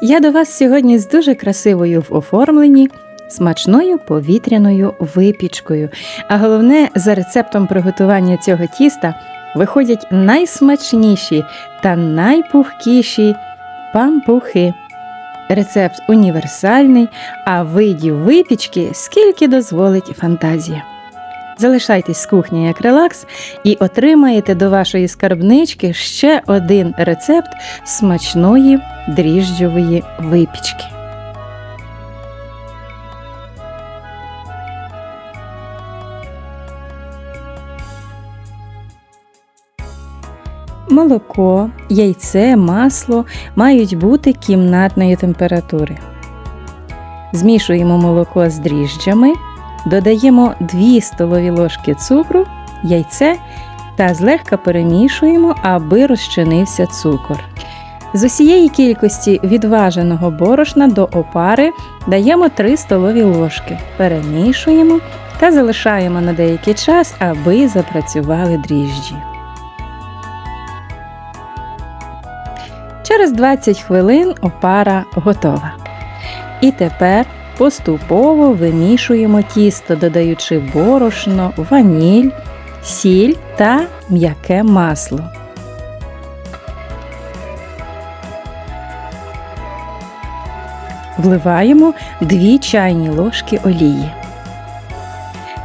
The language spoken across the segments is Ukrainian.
Я до вас сьогодні з дуже красивою в оформленні, смачною повітряною випічкою. А головне, за рецептом приготування цього тіста виходять найсмачніші та найпухкіші пампухи. Рецепт універсальний, а видів випічки скільки дозволить фантазія. Залишайтесь з кухні як релакс і отримаєте до вашої скарбнички ще один рецепт смачної дріжджової випічки. Молоко, яйце, масло мають бути кімнатної температури. Змішуємо молоко з дріжджами, додаємо 2 столові ложки цукру, яйце та злегка перемішуємо, аби розчинився цукор. З усієї кількості відваженого борошна до опари даємо 3 столові ложки, перемішуємо та залишаємо на деякий час, аби запрацювали дріжджі. Через 20 хвилин опара готова. І тепер поступово вимішуємо тісто, додаючи борошно, ваніль, сіль та м'яке масло. Вливаємо 2 чайні ложки олії.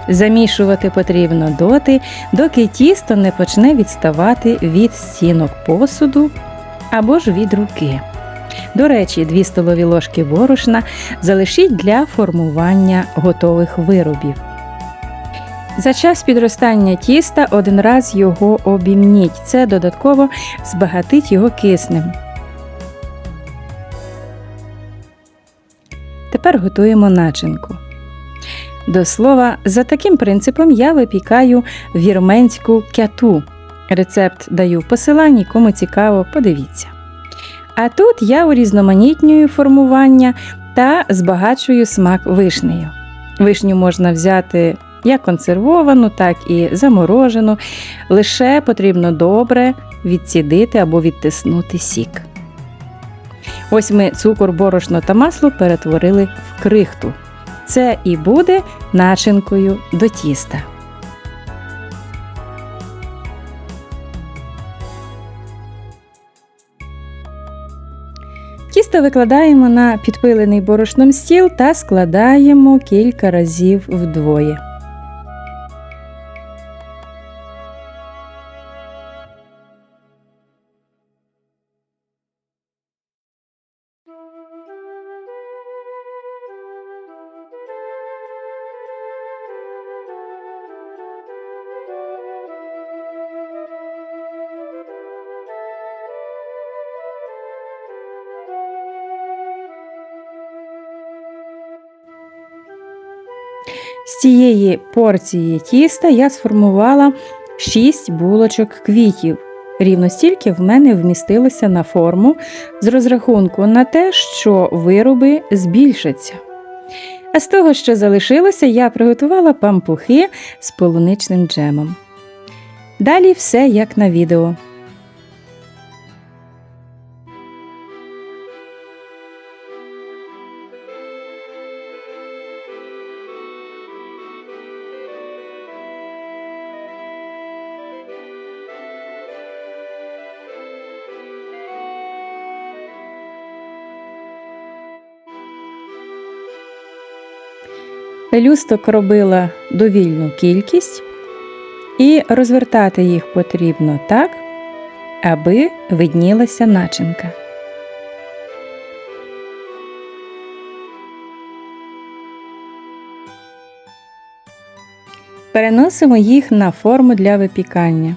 Замішувати потрібно доти, доки тісто не почне відставати від стінок посуду або ж від руки. До речі, 2 столові ложки борошна залишіть для формування готових виробів. За час підростання тіста один раз його обімніть. Це додатково збагатить його киснем. Тепер готуємо начинку. До слова, за таким принципом я випікаю вірменську кяту. Рецепт даю в посиланні, кому цікаво, подивіться. А тут я урізноманітнюю формування та збагачую смак вишнею. Вишню можна взяти як консервовану, так і заморожену. Лише потрібно добре відцідити або відтиснути сік. Ось ми цукор, борошно та масло перетворили в крихту. Це і буде начинкою до тіста. Тісто викладаємо на підпилений борошном стіл та складаємо кілька разів вдвоє. З цієї порції тіста я сформувала 6 булочок квітів. Рівно стільки в мене вмістилося на форму з розрахунку на те, що вироби збільшаться. А з того, що залишилося, я приготувала пампухи з полуничним джемом. Далі все як на відео. Пелюсток робила довільну кількість, і розвертати їх потрібно так, аби виднілася начинка. Переносимо їх на форму для випікання.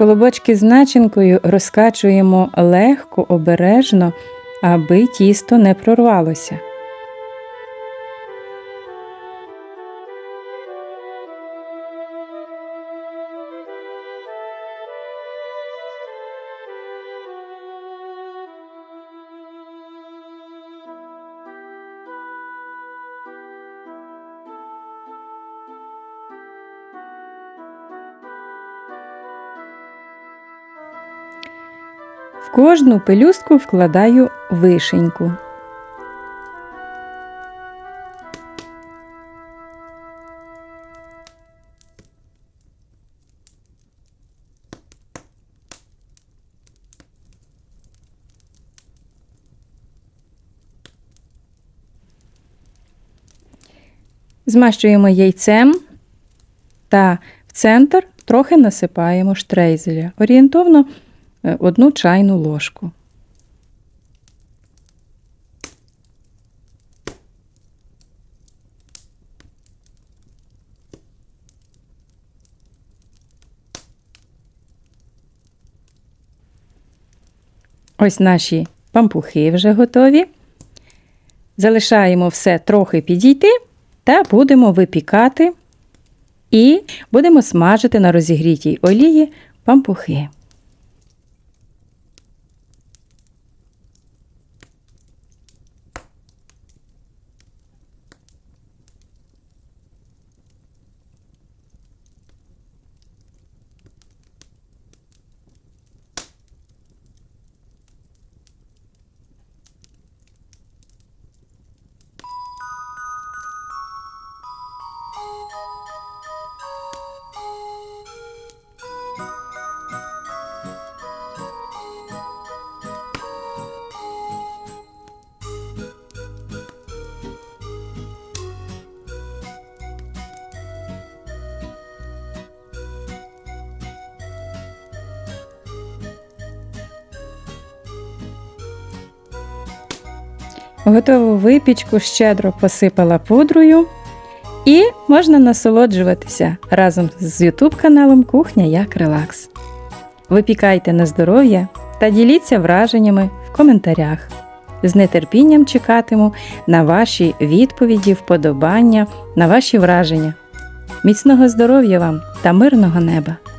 Колобочки з начинкою розкачуємо легко, обережно, аби тісто не прорвалося. Кожну пелюстку вкладаю вишеньку. Змащуємо яйцем та в центр трохи насипаємо штрейзеля, орієнтовно е, одну чайну ложку. Ось наші пампухи вже готові. Залишаємо все трохи підійти та будемо випікати і будемо смажити на розігрітій олії пампухи. Готову випічку щедро посипала пудрою і можна насолоджуватися разом з YouTube каналом Кухня як Релакс. Випікайте на здоров'я та діліться враженнями в коментарях. З нетерпінням чекатиму на ваші відповіді, вподобання, на ваші враження. Міцного здоров'я вам та мирного неба!